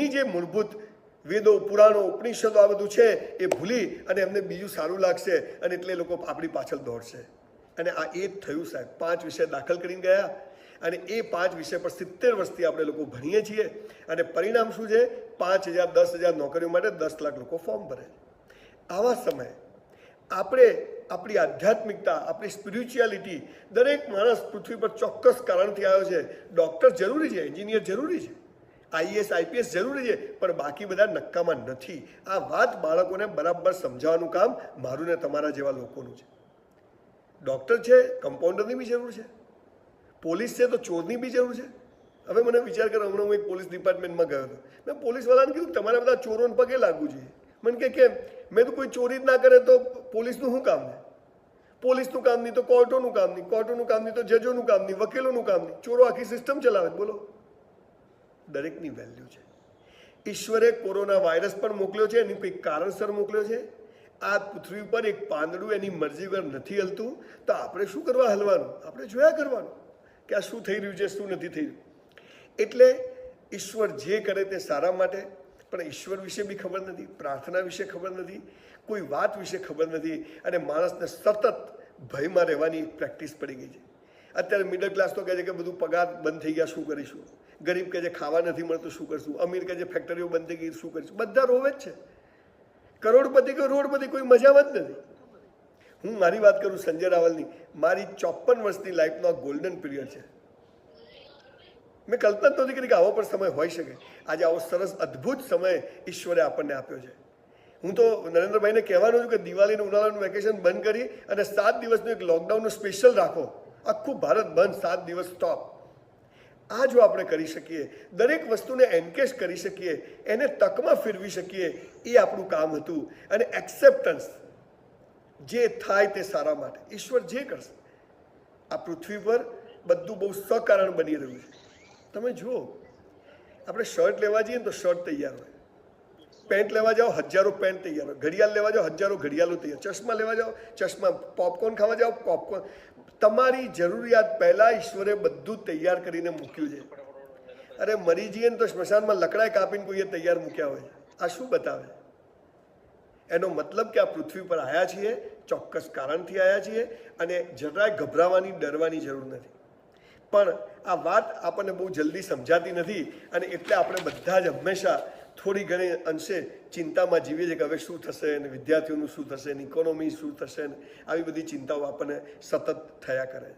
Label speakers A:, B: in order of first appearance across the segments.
A: એમની જે મૂળભૂત વેદો, પુરાણો, ઉપનિષદો આ બધું છે, એ ભૂલી અને એમને બીજું સારું લાગશે અને એટલે લોકો આપણી પાછળ દોડશે. અને આ એ જ થયું સાહેબ. પાંચ વિષય દાખલ કરીને ગયા અને એ પાંચ વિષય પર સિત્તેર વર્ષથી આપણે લોકો ભણીએ છીએ અને પરિણામ શું છે? પાંચ હજાર, દસ હજાર નોકરીઓ માટે દસ લાખ લોકો ફોર્મ ભરે. આવા સમયે આપણે આપણી આધ્યાત્મિકતા, આપણી સ્પિરિચ્યુઆલિટી દરેક માણસ પૃથ્વી પર ચોક્કસ કારણથી આવ્યો છે. ડૉક્ટર જરૂરી છે, એન્જિનિયર જરૂરી છે. આઈએસ, આઈપીએસ જરૂરી છે, પણ બાકી બધા નક્કામાં નથી. આ વાત બાળકોને બરાબર સમજાવવાનું કામ મારું ને તમારા જેવા લોકોનું છે. ડૉક્ટર છે કમ્પાઉન્ડરની બી જરૂર છે. પોલીસ છે તો ચોરની બી જરૂર છે. હવે મને વિચાર કરો, હમણાં હું એક પોલીસ ડિપાર્ટમેન્ટમાં ગયો હતો. મેં પોલીસવાળાને કીધું, તમારે બધા ચોરોને પગે લાગવું જોઈએ. મને કે, કેમ? મેં તો કોઈ ચોરી જ ના કરે તો પોલીસનું શું કામ છે? પોલીસનું કામ નહીં તો કોર્ટોનું કામ નહીં, કોર્ટોનું કામ નહીં તો જજોનું કામ નહીં, વકીલોનું કામ નહીં. ચોરો આખી સિસ્ટમ ચલાવે બોલો. દરેકની વેલ્યુ છે. ઈશ્વરે કોરોના વાયરસ પણ મોકલ્યો છે, એની કોઈ કારણસર મોકલ્યો છે? આ પૃથ્વી પર એક પાંદડું એની મરજી પર નથી હલતું, તો આપણે શું કરવા હલવાનું? આપણે જોયા કરવાનું કે આ શું થઈ રહ્યું છે, શું નથી થઈ રહ્યું? એટલે ઈશ્વર જે કરે તે સારા માટે, પણ ઈશ્વર વિશે બી ખબર નથી, પ્રાર્થના વિશે ખબર નથી, કોઈ વાત વિશે ખબર નથી, અને માણસને સતત ભયમાં રહેવાની પ્રેક્ટિસ પડી ગઈ છે. અત્યારે મિડલ ક્લાસ તો કહે છે કે બધું પગાર બંધ થઈ ગયા, શું કરીશું? ગરીબ કહે છે, ખાવા નથી મળતું, શું કરશું? અમીર કહે છે ફેક્ટરીઓ બંધ થઈ ગઈ, શું કરીશું? બધા રોવે જ છે. કરોડપતિ કે રોડપતિ કોઈ મજામાં જ નથી. હું મારી વાત કરું સંજય રાવલની. મારી ચોપન વર્ષની લાઈફનો આ ગોલ્ડન પિરિયડ છે. મેં કલ્પના જ નહોતી કરી કે આવો પણ સમય હોઈ શકે. આજે આવો સરસ, અદ્ભુત સમય ઈશ્વરે આપણને આપ્યો છે. હું તો નરેન્દ્રભાઈને કહેવાનું છું કે દિવાળીનું ઉનાળાનું વેકેશન બંધ કરી અને સાત દિવસનું એક લોકડાઉનનું સ્પેશિયલ રાખો. આખું ભારત બંધ, સાત દિવસ સ્ટોપ આ જો આપણે કરી શકીએ, દરેક વસ્તુને એન્કેશ કરી શકીએ, એને તકમાં ફેરવી શકીએ, એ આપણું કામ હતું. અને એક્સેપ્ટન્સ જે થાય તે સારા માટે. ઈશ્વર જે કરશે, આ પૃથ્વી પર બધું બહુ સકારણ બની રહ્યું છે. તમે જુઓ, આપણે શર્ટ લેવા જઈએ ને તો શર્ટ તૈયાર હોય. પેન્ટ લેવા જાઓ, હજારો પેન્ટ તૈયાર હોય. ઘડિયાળ લેવા જાઓ, હજારો ઘડિયાળો તૈયાર. ચશ્મા લેવા જાઓ, ચશ્મા પોપકોર્ન ખાવા જાઓ પોપકોર્ન તમારી જરૂરિયાત પહેલાં ઈશ્વરે બધું તૈયાર કરીને મૂક્યું છે. અરે મરી જઈએ ને તો સ્મશાનમાં લકડાય કાપીને કોઈએ તૈયાર મૂક્યા હોય. આ શું બતાવે? એનો મતલબ કે આ પૃથ્વી પર આવ્યા છીએ, ચોક્કસ કારણથી આવ્યા છીએ અને જરાય ગભરાવાની, ડરવાની જરૂર નથી. પણ આ વાત આપણને બહુ જલ્દી સમજાતી નથી અને એટલે આપણે બધા જ હંમેશા થોડી ઘણી અંશે ચિંતામાં જીવીએ છીએ કે હવે શું થશે ને વિદ્યાર્થીઓનું શું થશે ને ઇકોનોમી શું થશે ને આવી બધી ચિંતાઓ આપણને સતત થયા કરે.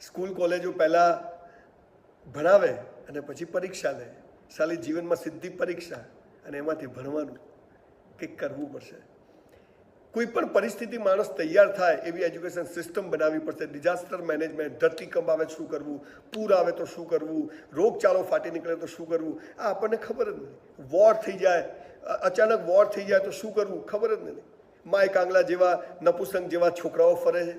A: સ્કૂલ કોલેજો પહેલાં ભણાવે અને પછી પરીક્ષા લે. સાલી જીવનમાં સીધી પરીક્ષા અને એમાંથી ભણવાનું કંઈક કરવું પડશે. કોઈ પણ પરિસ્થિતિ માણસ તૈયાર થાય એવી એજ્યુકેશન સિસ્ટમ બનાવવી પડશે ડિઝાસ્ટર મેનેજમેન્ટ ધરતીકંપ આવે તો શું કરવું પૂર આવે તો શું કરવું રોગચાળો ફાટી નીકળે તો શું કરવું આ આપણને ખબર જ નથી વોર થઈ જાય અ- અચાનક વોર થઈ જાય તો શું કરવું ખબર જ નથી માય કાંગલા જેવા નપુસંગ જેવા છોકરાઓ ફરે છે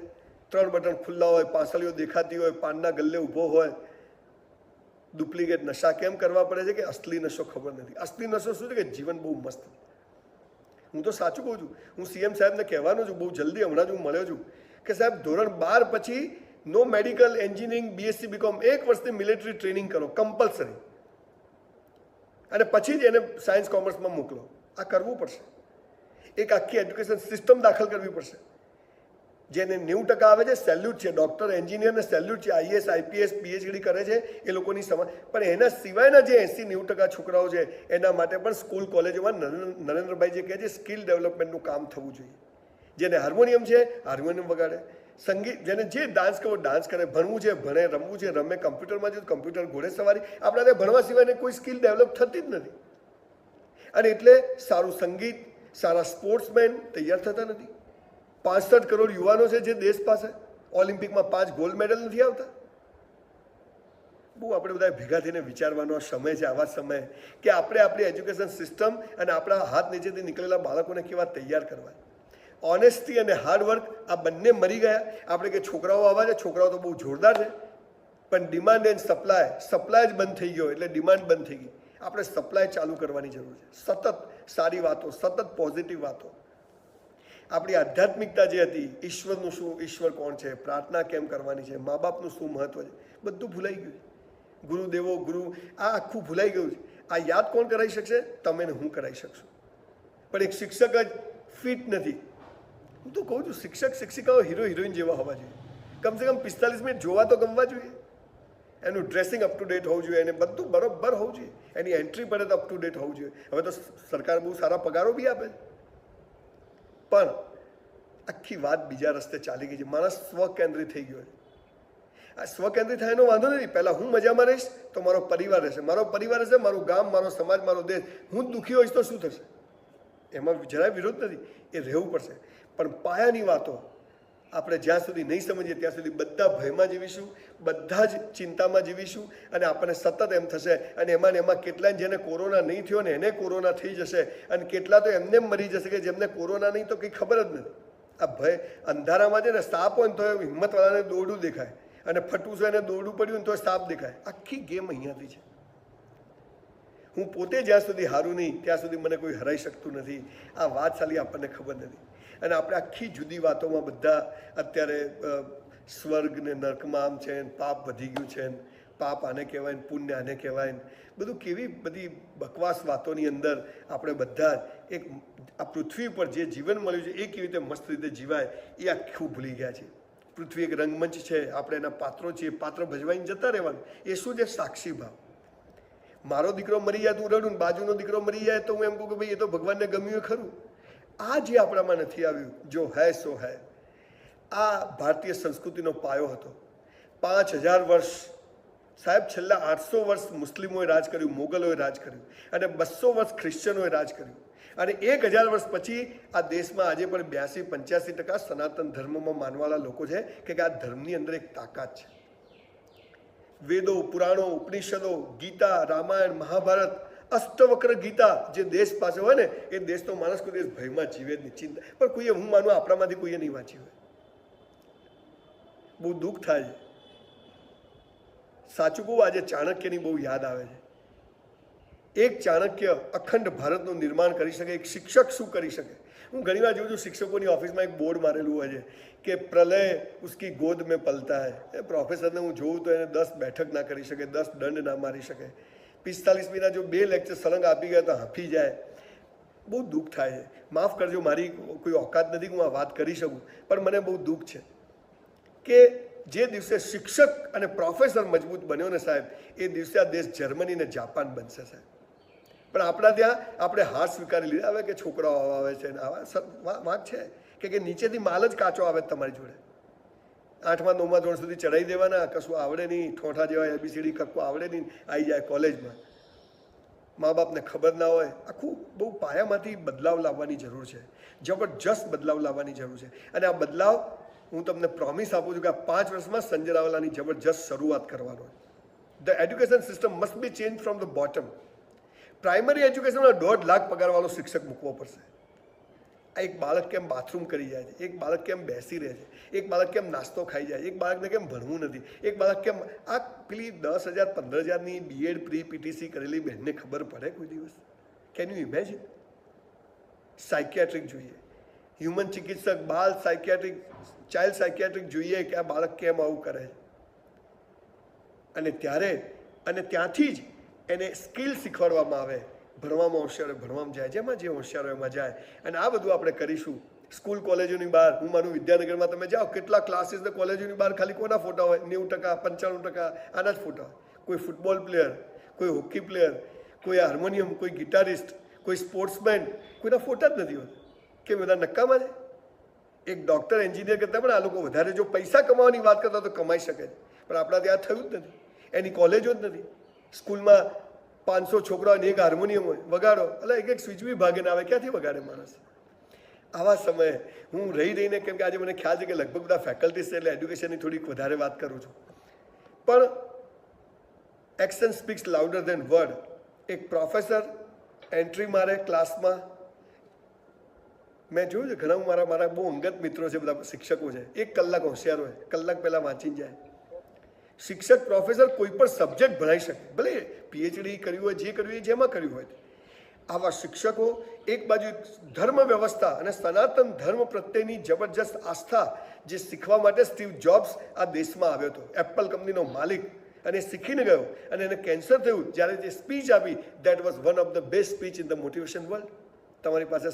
A: ત્રણ બટન ખુલ્લા હોય પાંસળીઓ દેખાતી હોય પાનના ગલ્લે ઊભો હોય ડુપ્લિકેટ નશા કેમ કરવા પડે છે કે અસલી નશો ખબર નથી અસલી નશો શું છે કે જીવન બહુ મસ્ત હું તો સાચું કહું છું. હું સીએમ સાહેબને કહેવાનો છું, બહુ જલ્દી હમણાં જ હું મળ્યો છું કે સાહેબ, ધોરણ બાર પછી નો મેડિકલ એન્જિનિયરિંગ બીએસસી બીકોમ એક વર્ષની મિલિટરી ટ્રેનિંગ કરો કમ્પલસરી અને પછી જ એને સાયન્સ કોમર્સમાં મોકલો. આ કરવું પડશે. એક આખી એજ્યુકેશન સિસ્ટમ દાખલ કરવી પડશે. જેને નેવું ટકા આવે છે સેલ્યુટ છે. ડૉક્ટર એન્જિનિયરને સેલ્યુટ છે. આઈએસ આઈપીએસ પીએચડી કરે છે. એ લોકોની સમા પણ એના સિવાયના જે એંસી નેવું ટકા છોકરાઓ છે, એના માટે પણ સ્કૂલ કોલેજોમાં નરેન્દ્રભાઈ જે કહે છે સ્કિલ ડેવલપમેન્ટનું કામ થવું જોઈએ. જેને હાર્મોનિયમ છે હાર્મોનિયમ વગાડે. સંગીત જેને જે ડાન્સ કરવો ડાન્સ કરે, ભણવું છે, ભણે, રમવું છે, રમે કમ્પ્યુટરમાં જો કમ્પ્યુટર ઘોડે સવારી, આપણા ભણવા સિવાયને કોઈ સ્કિલ ડેવલપ થતી જ નથી. અને એટલે સારું સંગીત, સારા સ્પોર્ટ્સમેન તૈયાર થતા નથી. પાસઠ કરોડ યુવાનો છે જે દેશ પાસે ઓલિમ્પિકમાં પાંચ ગોલ્ડ મેડલ નથી આવતા. બહુ આપણે બધા ભેગા થઈને વિચારવાનો સમય છે, આવા સમયે કે આપણે આપણી એજ્યુકેશન સિસ્ટમ અને આપણા હાથ નીચેથી નીકળેલા બાળકોને કેવા તૈયાર કરવા. ઓનેસ્ટી અને હાર્ડવર્ક આ બંને મરી ગયા. આપણે કે છોકરાઓ આવા છે, છોકરાઓ તો બહુ જોરદાર છે. પણ ડિમાન્ડ એન્ડ સપ્લાય સપ્લાય જ બંધ થઈ ગયો એટલે ડિમાન્ડ બંધ થઈ ગઈ. આપણે સપ્લાય ચાલુ કરવાની જરૂર છે. સતત સારી વાતો, સતત પોઝિટિવ વાતો. આપણી આધ્યાત્મિકતા જે હતી, ઈશ્વરનું શું, ઈશ્વર કોણ છે, પ્રાર્થના કેમ કરવાની છે મા બાપનું શું મહત્વ છે, બધું ભૂલાઈ ગયું. ગુરુદેવો, ગુરુ, આ આખું ભૂલાઈ ગયું છે. આ યાદ કોણ કરાવી શકશે? તમે ને હું કરાવી શકશું. પણ એક શિક્ષક જ ફિટ નથી. હું તો કહું છું, શિક્ષક, શિક્ષિકાઓ હીરો હિરોઈન જેવા હોવા જોઈએ. કમસે કમ પિસ્તાલીસ મિનિટ જોવા તો ગમવા જોઈએ. એનું ડ્રેસિંગ અપ ટુ ડેટ હોવું જોઈએ, એને બધું બરોબર હોવું જોઈએ. એની એન્ટ્રી પડે તો અપ ટુ ડેટ હોવું જોઈએ. હવે તો સરકાર બહુ સારા પગારો બી આપે. છે પણ આખી વાત બીજા રસ્તે ચાલી ગઈ છે. માણસ સ્વકેન્દ્રિત થઈ ગયો છે. આ સ્વકેન્દ્રિત થાય એનો વાંધો નથી. પહેલાં હું મજામાં રહીશ તો મારો પરિવાર રહેશે. મારો પરિવાર રહેશે, મારું ગામ, મારો સમાજ, મારો દેશ. હું દુઃખી હોઈશ તો શું થશે? એમાં જરાય વિરોધ નથી. એ રહેવું પડશે. પણ પાયાની વાતો આપણે જ્યાં સુધી નહીં સમજીએ ત્યાં સુધી બધા ભયમાં જીવીશું, બધા જ ચિંતામાં જીવીશું અને આપણને સતત એમ થશે અને એમાં ને એમાં કેટલાય જેને કોરોના નહીં થયો ને એને કોરોના થઈ જશે અને કેટલા તો એમને મરી જશે કે જેમને કોરોના નહીં તો કંઈ ખબર જ નથી. આ ભય અંધારામાં છે ને સાપ હોય ને તો હિંમતવાળાને દોરડું દેખાય અને ફટું છે એને દોરડું પડ્યું ને તો સાપ દેખાય. આખી ગેમ અહીંયાથી છે. હું પોતે જ્યાં સુધી હારું નહીં, ત્યાં સુધી મને કોઈ હરાઈ શકતું નથી. આ વાત સાલી આપણને ખબર નથી. અને આપણે આખી જુદી વાતોમાં બધા અત્યારે સ્વર્ગ ને નર્કમાં છે ને પાપ વધી ગયું છે ને, પાપ આને કહેવાય ને પુણ્ય આને કહેવાય ને, બધું કેવી બધી બકવાસ વાતોની અંદર આપણે બધા એક આ પૃથ્વી પર જે જીવન મળ્યું છે, એ કેવી રીતે મસ્ત રીતે જીવાય, એ આખું ભૂલી ગયા છે. પૃથ્વી એક રંગમંચ છે, આપણે એના પાત્રો છીએ, પાત્ર ભજવાઈને જતા રહેવાનું, એ શું છે? સાક્ષી ભાવ. મારો દીકરો મરી જાય તો હું રડું બાજુનો દીકરો મરી જાય તો હું એમ કહું કે ભાઈ, એ તો ભગવાનને ગમ્યું ખરું. આ જે આપણામાં નથી આવ્યું, જો હૈ સો હૈ, આ ભારતીય સંસ્કૃતિનો પાયો હતો. પાંચ હજાર વર્ષ, સાહેબ છેલ્લા આઠસો વર્ષ મુસ્લિમોએ રાજ કર્યું, મોગલોએ રાજ કર્યું, અને બસો વર્ષ ખ્રિશ્ચનોએ રાજ કર્યું. અને એક હજાર વર્ષ પછી આ દેશમાં આજે પણ બ્યાસી, પંચ્યાસી ટકા સનાતન ધર્મમાં માનવાળા લોકો છે કે આ ધર્મની અંદર એક તાકાત છે. વેદો, પુરાણો, ઉપનિષદો, ગીતા, રામાયણ, મહાભારત અષ્ટવક્ર ગીતા જે દેશ પાસે હોય ને એ દેશનો માણસ કોઈ દેશ ભયમાં જીવે જ નહીં ચિંતા પણ કોઈએ હું માનું આપણામાંથી કોઈએ નહીં વાંચ્યું હોય? બહુ દુઃખ થાય છે. સાચું કહું, આજે ચાણક્યની બહુ યાદ આવે છે. એક ચાણક્ય અખંડ ભારતનું નિર્માણ કરી શકે, એક શિક્ષક શું કરી શકે? હું ઘણીવાર જોઉં છું, શિક્ષકોની ઓફિસમાં એક બોર્ડ મારેલું હોય છે કે પ્રલય ઉસકી ગોદ મેં પલતા હૈ. એ પ્રોફેસરને હું જોઉં તો એને દસ બેઠક ના કરી શકે, દસ દંડ ના મારી શકે. પિસ્તાલીસ મિનિટ જો બે લેક્ચર સળંગ આપી ગયા તો હાંફી જાય. બહુ દુઃખ થાય છે. માફ કરજો, મારી કોઈ ઓકાત નથી, હું આ વાત કરી શકું. પણ મને બહુ દુઃખ છે કે જે દિવસે શિક્ષક અને પ્રોફેસર મજબૂત બન્યો ને સાહેબ, એ દિવસે આ દેશ જર્મની ને જાપાન બનશે સાહેબ. પણ આપણા ત્યાં આપણે હાર સ્વીકારી લીધા. હવે કે છોકરાઓ આવે છે આવા. વાત છે કે નીચેથી માલ જ કાચો આવે તમારી જોડે. આઠમા નવમા ધોરણ સુધી ચડાવી દેવાના, કશું આવડે નહીં, ઠોઠા જેવા એબીસીડી કક્કો આવડે નહીં આવી જાય કોલેજમાં. મા બાપને ખબર ના હોય, આખું બહુ પાયામાંથી બદલાવ લાવવાની જરૂર છે. જબરજસ્ત બદલાવ લાવવાની જરૂર છે. અને આ બદલાવ હું તમને પ્રોમિસ આપું છું કે આ પાંચ વર્ષમાં સંજય રાવલાની જબરજસ્ત શરૂઆત કરવાનો the education system must be change from the bottom primary એજ્યુકેશનમાં દોઢ લાખ પગારવાળો શિક્ષક મૂકવો પડશે. આ એક બાળક કેમ બાથરૂમ કરી જાય છે? એક બાળક કેમ બેસી રહે છે? એક બાળક કેમ નાસ્તો ખાઈ જાય એક બાળકને કેમ ભણવું નથી? એક બાળક કેમ આ પેલી દસ હજાર, પંદર હજારની બીએડ પ્રી પીટીસી કરેલી બહેનને ખબર પડે કોઈ દિવસ? કેન યુ ઇમેજિન સાયકિયાટ્રિક જોઈએ. હ્યુમન ચિકિત્સક, બાળ સાયકિયાટ્રિક ચાઇલ્ડ સાયકિયાટ્રિક જોઈએ કે આ બાળક કેમ આવું કરે છે? અને ત્યારે, અને ત્યાંથી જ એને સ્કિલ શીખવાડવામાં આવે. ભણવામાં હોશિયાર હોય, ભણવામાં જાય જેમાં જે હોશિયાર હોય એમાં જાય. અને આ બધું આપણે કરીશું. સ્કૂલ કોલેજોની બહાર. હું માનું વિદ્યાનગરમાં તમે જાઓ કેટલા ક્લાસીસ ને કોલેજોની બહાર ખાલી કોના ફોટા હોય? નેવું ટકા પંચાણું ટકા આના જ ફોટા કોઈ ફૂટબોલ પ્લેયર કોઈ હોકી પ્લેયર કોઈ હાર્મોનિયમ કોઈ ગિટારિસ્ટ કોઈ સ્પોર્ટ્સમેન કોઈના ફોટા જ નથી હોતા. કે બધા નક્કામાં છે? એક ડૉક્ટર એન્જિનિયર કરતાં પણ આ લોકો વધારે જો પૈસા કમાવાની વાત કરતા તો કમાઈ શકે છે. પણ આપણા ત્યાં થયું જ નથી. એની કોલેજો જ નથી. સ્કૂલમાં પાંચસો છોકરાઓને એક હાર્મોનિયમ હોય, વગાડો. એટલે એક એક સ્વિચ બી ભાગે ના આવે. ક્યાંથી વગાડે માણસ? આવા સમયે હું રહી રહીને કેમ કે આજે મને ખ્યાલ છે કે લગભગ બધા ફેકલ્ટીઝ છે એટલે એડ્યુકેશનની થોડીક વધારે વાત કરું છું. પણ action speaks louder than word એક પ્રોફેસર એન્ટ્રી મારે ક્લાસમાં મેં જોયું છે, ઘણા મારા મારા બહુ અંગત મિત્રો છે, બધા શિક્ષકો છે. એક કલાક હોશિયાર હોય, કલાક પહેલાં વાંચી જાય. શિક્ષક પ્રોફેસર કોઈ પણ સબ્જેક્ટ ભણાવી શકે. ભલે પીએચડી કર્યું હોય, જે કર્યું હોય, જેમાં કર્યું હોય. આવા શિક્ષકો એક બાજુ ધર્મ વ્યવસ્થા અને સનાતન ધર્મ પ્રત્યેની જબરજસ્ત આસ્થા જે શીખવા માટે સ્ટીવ જોબ્સ આ દેશમાં આવ્યો હતો. એપલ કંપનીનો માલિક અને શીખીને ગયો અને એને કેન્સર થયું જ્યારે જે સ્પીચ આપી that was one of the best speech in the motivation world તમારી પાસે